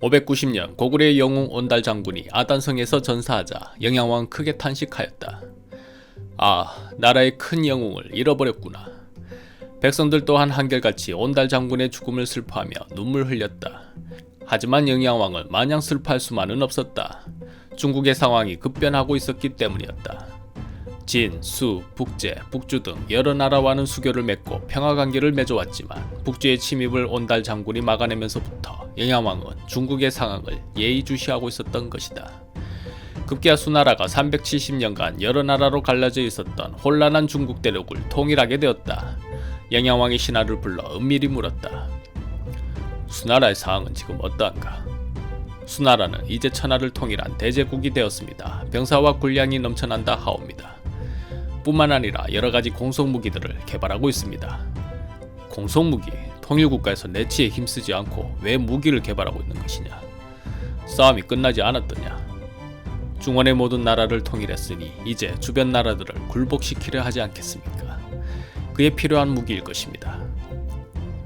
590년 고구려의 영웅 온달 장군이 아단성에서 전사하자 영양왕은 크게 탄식하였다. 아, 나라의 큰 영웅을 잃어버렸구나. 백성들 또한 한결같이 온달 장군의 죽음을 슬퍼하며 눈물 흘렸다. 하지만 영양왕은 마냥 슬퍼할 수만은 없었다. 중국의 상황이 급변하고 있었기 때문이었다. 진, 수, 북제, 북주 등 여러 나라와는 수교를 맺고 평화 관계를 맺어왔지만 북주의 침입을 온달 장군이 막아내면서부터 영양왕은 중국의 상황을 예의주시하고 있었던 것이다. 급기야 수나라가 370년간 여러 나라로 갈라져 있었던 혼란한 중국 대륙을 통일하게 되었다. 영양왕이 신하를 불러 은밀히 물었다. 수나라의 상황은 지금 어떠한가? 수나라는 이제 천하를 통일한 대제국이 되었습니다. 병사와 군량이 넘쳐난다 하옵니다. 뿐만 아니라 여러 가지 공속 무기들을 개발하고 있습니다. 공속 무기, 통일 국가에서 내치에 힘쓰지 않고 왜 무기를 개발하고 있는 것이냐? 싸움이 끝나지 않았더냐? 중원의 모든 나라를 통일했으니 이제 주변 나라들을 굴복시키려 하지 않겠습니까? 그에 필요한 무기일 것입니다.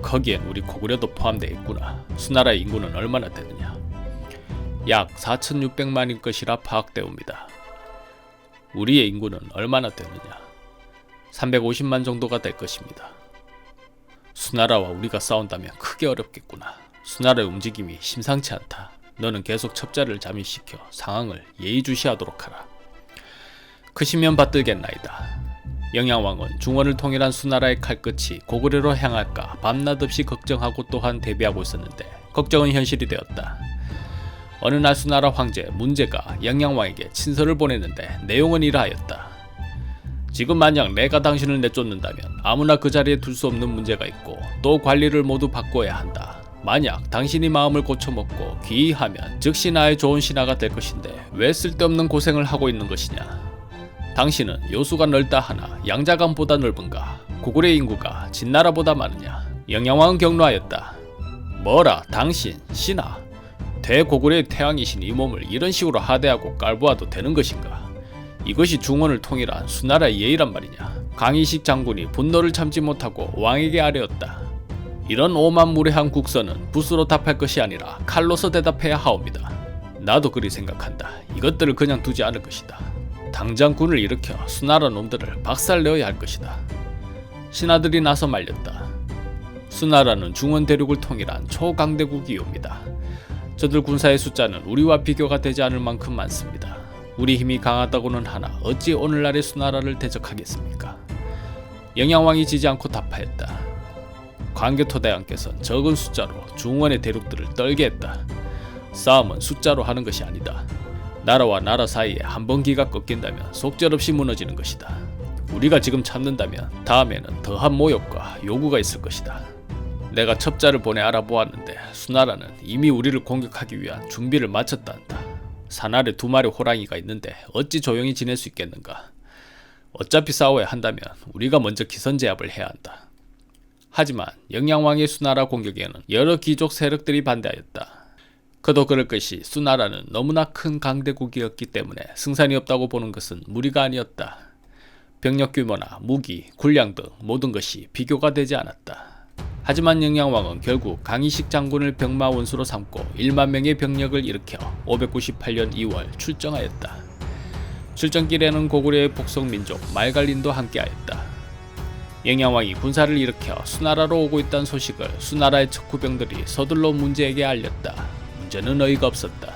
거기엔 우리 고구려도 포함되어 있구나. 수나라의 인구는 얼마나 되느냐? 약 4,600만일 것이라 파악되옵니다. 우리의 인구는 얼마나 되느냐? 350만 정도가 될 것입니다. 수나라와 우리가 싸운다면 크게 어렵겠구나. 수나라의 움직임이 심상치 않다. 너는 계속 첩자를 잠입시켜 상황을 예의주시하도록 하라. 크시면 받들겠나이다. 영양왕은 중원을 통일한 수나라의 칼끝이 고구려로 향할까 밤낮 없이 걱정하고 또한 대비하고 있었는데 걱정은 현실이 되었다. 어느 날 수나라 황제 문제가 영양왕에게 친서를 보냈는데 내용은 이러하였다. 지금 만약 내가 당신을 내쫓는다면 아무나 그 자리에 둘 수 없는 문제가 있고 또 관리를 모두 바꿔야 한다. 만약 당신이 마음을 고쳐먹고 귀의하면 즉시 나의 좋은 신하가 될 것인데 왜 쓸데없는 고생을 하고 있는 것이냐? 당신은 요수가 넓다 하나 양자간보다 넓은가? 고구려 인구가 진나라보다 많으냐? 영양왕은 경로하였다. 뭐라 당신 신하 대고구려의 태양이신 이 몸을 이런 식으로 하대하고 깔보아도 되는 것인가? 이것이 중원을 통일한 수나라의 예의란 말이냐? 강희식 장군이 분노를 참지 못하고 왕에게 아뢰었다. 이런 오만무례한 국선은 붓으로 답할 것이 아니라 칼로서 대답해야 하옵니다. 나도 그리 생각한다. 이것들을 그냥 두지 않을 것이다. 당장 군을 일으켜 수나라 놈들을 박살내어야 할 것이다. 신하들이 나서 말렸다. 수나라는 중원 대륙을 통일한 초강대국이옵니다. 저들 군사의 숫자는 우리와 비교가 되지 않을 만큼 많습니다. 우리 힘이 강하다고는 하나 어찌 오늘날의 수나라를 대적하겠습니까? 영양왕이 지지 않고 답하였다. 광교토대왕께서는 적은 숫자로 중원의 대륙들을 떨게 했다. 싸움은 숫자로 하는 것이 아니다. 나라와 나라 사이에 한 번 기가 꺾인다면 속절없이 무너지는 것이다. 우리가 지금 참는다면 다음에는 더한 모욕과 요구가 있을 것이다. 내가 첩자를 보내 알아보았는데 수나라는 이미 우리를 공격하기 위한 준비를 마쳤단다. 산 아래 두 마리 호랑이가 있는데 어찌 조용히 지낼 수 있겠는가? 어차피 싸워야 한다면 우리가 먼저 기선제압을 해야 한다. 하지만 영양왕의 수나라 공격에는 여러 귀족 세력들이 반대하였다. 그도 그럴 것이 수나라는 너무나 큰 강대국이었기 때문에 승산이 없다고 보는 것은 무리가 아니었다. 병력 규모나 무기, 군량 등 모든 것이 비교가 되지 않았다. 하지만 영양왕은 결국 강희식 장군을 병마 원수로 삼고 1만 명의 병력을 일으켜 598년 2월 출정하였다. 출정길에는 고구려의 북송민족 말갈린도 함께하였다. 영양왕이 군사를 일으켜 수나라로 오고 있다는 소식을 수나라의 척후병들이 서둘러 문제에게 알렸다. 문제는 어이가 없었다.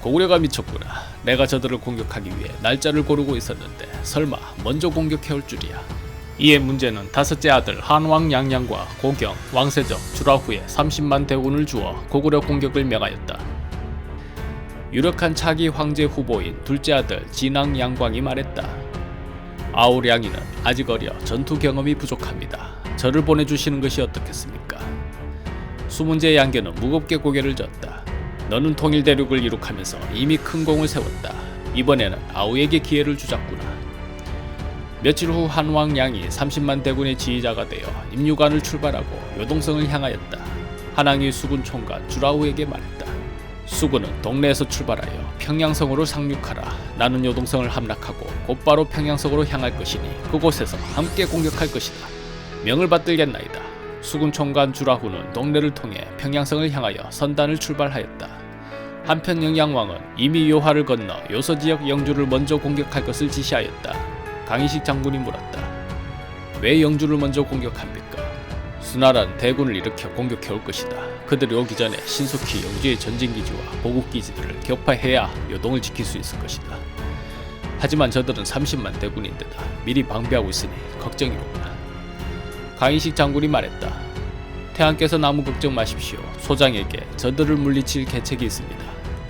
고구려가 미쳤구나. 내가 저들을 공격하기 위해 날짜를 고르고 있었는데 설마 먼저 공격해올 줄이야. 이에 문제는 다섯째 아들 한왕 양양과 고경, 왕세적, 주라후에 30만 대군을 주어 고구려 공격을 명하였다. 유력한 차기 황제 후보인 둘째 아들 진왕 양광이 말했다. 아우량이는 아직 어려 전투 경험이 부족합니다. 저를 보내주시는 것이 어떻겠습니까? 수문제 양계는 무겁게 고개를 졌다. 너는 통일 대륙을 이룩하면서 이미 큰 공을 세웠다. 이번에는 아우에게 기회를 주자꾸나. 며칠 후 한왕 양이 30만 대군의 지휘자가 되어 임유관을 출발하고 요동성을 향하였다. 한왕이 수군 총관 주라우에게 말했다. 수군은 동네에서 출발하여 평양성으로 상륙하라. 나는 요동성을 함락하고 곧바로 평양성으로 향할 것이니 그곳에서 함께 공격할 것이다. 명을 받들겠나이다. 수군 총관 주라후는 동네를 통해 평양성을 향하여 선단을 출발하였다. 한편 영양왕은 이미 요하를 건너 요서 지역 영주를 먼저 공격할 것을 지시하였다. 강희식 장군이 물었다. 왜 영주를 먼저 공격합니까? 수나라는 대군을 일으켜 공격해 올 것이다. 그들이 오기 전에 신속히 영주의 전진기지와 보급기지들을 격파해야 요동을 지킬 수 있을 것이다. 하지만 저들은 30만 대군인데다 미리 방비하고 있으니 걱정이로구나. 강희식 장군이 말했다. 태왕께서 나무 걱정 마십시오. 소장에게 저들을 물리칠 계책이 있습니다.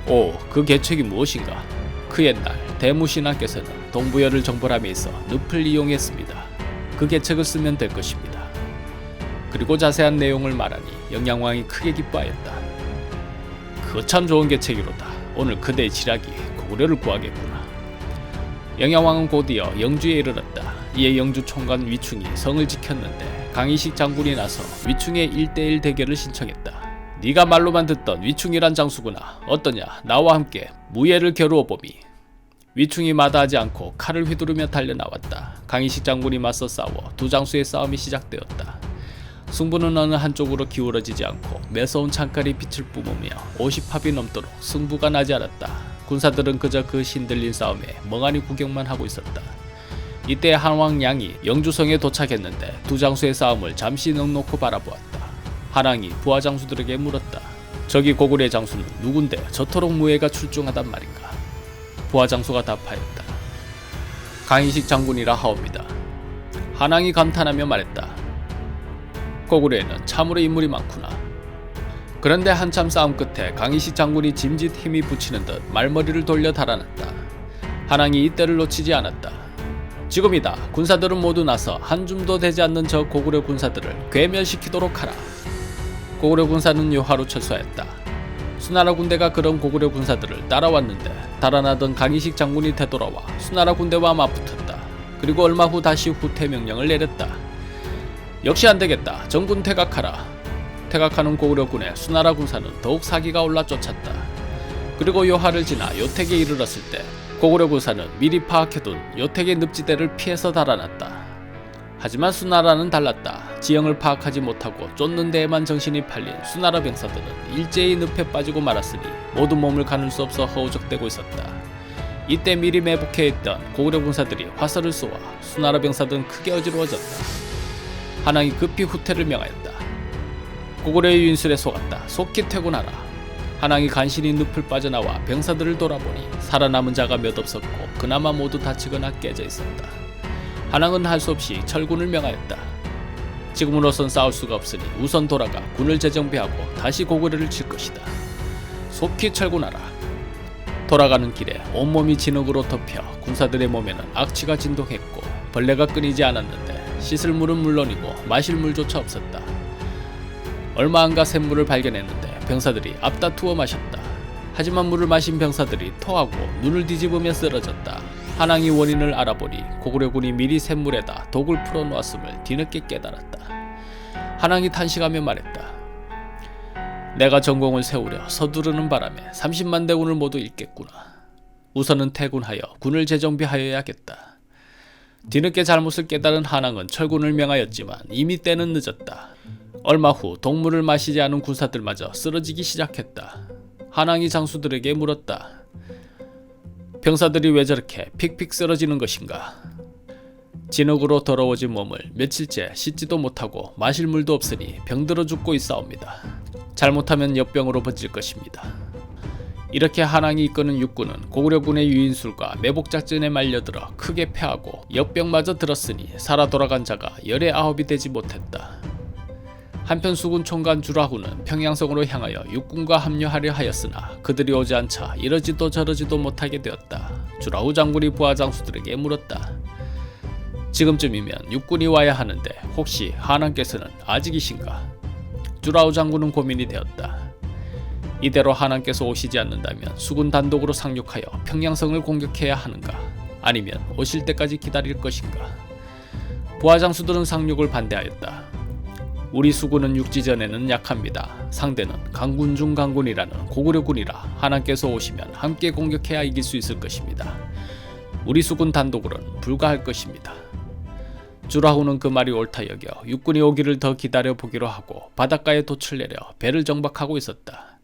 오, 그 계책이 무엇인가? 그 옛날 대무신왕께서는 동부열을 정벌함에 있어 늪을 이용했습니다. 그 계책을 쓰면 될 것입니다. 그리고 자세한 내용을 말하니 영양왕이 크게 기뻐하였다. 그거 참 좋은 계책이로다. 오늘 그대의 지략이 고구려를 구하겠구나. 영양왕은 곧이어 영주에 이르렀다. 이에 영주 총관 위충이 성을 지켰는데 강희식 장군이 나서 위충의 1대1 대결을 신청했다. 네가 말로만 듣던 위충이란 장수구나. 어떠냐? 나와 함께 무예를 겨루어 보미. 위충이 마다하지 않고 칼을 휘두르며 달려나왔다. 강희식 장군이 맞서 싸워 두 장수의 싸움이 시작되었다. 승부는 어느 한쪽으로 기울어지지 않고 매서운 창칼이 빛을 뿜으며 50합이 넘도록 승부가 나지 않았다. 군사들은 그저 그 신들린 싸움에 멍하니 구경만 하고 있었다. 이때 한왕 양이 영주성에 도착했는데 두 장수의 싸움을 잠시 넉놓고 바라보았다. 한왕이 부하 장수들에게 물었다. 저기 고구려의 장수는 누군데 저토록 무예가 출중하단 말인가? 부하 장수가 답하였다. 강희식 장군이라 하옵니다. 한왕이 감탄하며 말했다. 고구려에는 참으로 인물이 많구나. 그런데 한참 싸움 끝에 강희식 장군이 짐짓 힘이 붙이는 듯 말머리를 돌려 달아났다. 한왕이 이때를 놓치지 않았다. 지금이다. 군사들은 모두 나서 한 줌도 되지 않는 저 고구려 군사들을 괴멸시키도록 하라. 고구려 군사는 요하로 철수하였다. 수나라 군대가 그런 고구려 군사들을 따라왔는데 달아나던 강희식 장군이 되돌아와 수나라 군대와 맞붙었다. 그리고 얼마 후 다시 후퇴 명령을 내렸다. 역시 안 되겠다. 전군 퇴각하라. 퇴각하는 고구려군의 수나라 군사는 더욱 사기가 올라 쫓았다. 그리고 요하를 지나 요택에 이르렀을 때 고구려 군사는 미리 파악해둔 요택의 늪지대를 피해서 달아났다. 하지만 수나라는 달랐다. 지형을 파악하지 못하고 쫓는 데에만 정신이 팔린 수나라 병사들은 일제히 늪에 빠지고 말았으니 모두 몸을 가눌 수 없어 허우적대고 있었다. 이때 미리 매복해 있던 고구려 군사들이 화살을 쏘아 수나라 병사들은 크게 어지러워졌다. 한왕이 급히 후퇴를 명하였다. 고구려의 윤술에 속았다. 속히 퇴군하라. 한왕이 간신히 늪을 빠져나와 병사들을 돌아보니 살아남은 자가 몇 없었고 그나마 모두 다치거나 깨져 있었다. 한왕은 할 수 없이 철군을 명하였다. 지금으로선 싸울 수가 없으니 우선 돌아가 군을 재정비하고 다시 고구려를 칠 것이다. 속히 철군하라. 돌아가는 길에 온몸이 진흙으로 덮여 군사들의 몸에는 악취가 진동했고 벌레가 끊이지 않았는데 씻을 물은 물론이고 마실 물조차 없었다. 얼마 안가 샘물을 발견했는데 병사들이 앞다투어 마셨다. 하지만 물을 마신 병사들이 토하고 눈을 뒤집으며 쓰러졌다. 한왕이 원인을 알아보니 고구려군이 미리 샘물에다 독을 풀어 놓았음을 뒤늦게 깨달았다. 한왕이 탄식하며 말했다. 내가 전공을 세우려 서두르는 바람에 30만 대군을 모두 잃겠구나. 우선은 퇴군하여 군을 재정비하여야겠다. 뒤늦게 잘못을 깨달은 한왕은 철군을 명하였지만 이미 때는 늦었다. 얼마 후 독물을 마시지 않은 군사들마저 쓰러지기 시작했다. 한왕이 장수들에게 물었다. 병사들이 왜 저렇게 픽픽 쓰러지는 것인가? 진흙으로 더러워진 몸을 며칠째 씻지도 못하고 마실 물도 없으니 병들어 죽고 있사옵니다. 잘못하면 역병으로 번질 것입니다. 이렇게 한왕이 이끄는 육군은 고구려군의 유인술과 매복작전에 말려들어 크게 패하고 역병마저 들었으니 살아 돌아간 자가 열의 아홉이 되지 못했다. 한편 수군 총관 주라후는 평양성으로 향하여 육군과 합류하려 하였으나 그들이 오지 않자 이러지도 저러지도 못하게 되었다. 주라후 장군이 부하 장수들에게 물었다. 지금쯤이면 육군이 와야 하는데 혹시 한왕께서는 아직이신가? 주라우 장군은 고민이 되었다. 이대로 한왕께서 오시지 않는다면 수군 단독으로 상륙하여 평양성을 공격해야 하는가? 아니면 오실 때까지 기다릴 것인가? 부하 장수들은 상륙을 반대하였다. 우리 수군은 육지전에는 약합니다. 상대는 강군 중 강군이라는 고구려군이라 하나님께서 오시면 함께 공격해야 이길 수 있을 것입니다. 우리 수군 단독으로는 불가할 것입니다. 주라후는 그 말이 옳다 여겨 육군이 오기를 더 기다려 보기로 하고 바닷가에 돛을 내려 배를 정박하고 있었다.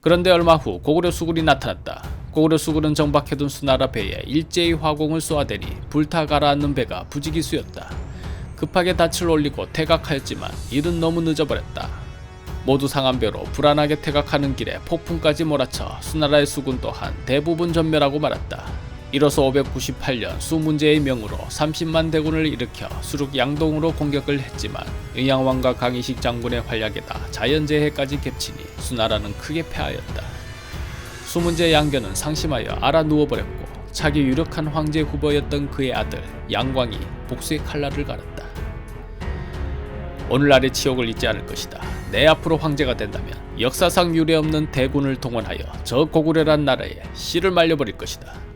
그런데 얼마 후 고구려 수군이 나타났다. 고구려 수군은 정박해둔 수나라 배에 일제히 화공을 쏘아대니 불타 가라앉는 배가 부지기수였다. 급하게 닻을 올리고 퇴각하였지만 일은 너무 늦어버렸다. 모두 상한 배로 불안하게 퇴각하는 길에 폭풍까지 몰아쳐 수나라의 수군 또한 대부분 전멸하고 말았다. 이로써 598년 수문제의 명으로 30만 대군을 일으켜 수륙 양동으로 공격을 했지만 의양왕과 강희식 장군의 활약에다 자연재해까지 겹치니 수나라는 크게 패하였다. 수문제 양견은 상심하여 알아 누워버렸고 차기 유력한 황제 후보였던 그의 아들 양광이 복수의 칼날을 갈았다. 오늘날의 치욕을 잊지 않을 것이다. 내 앞으로 황제가 된다면 역사상 유례없는 대군을 동원하여 저 고구려란 나라에 씨를 말려버릴 것이다.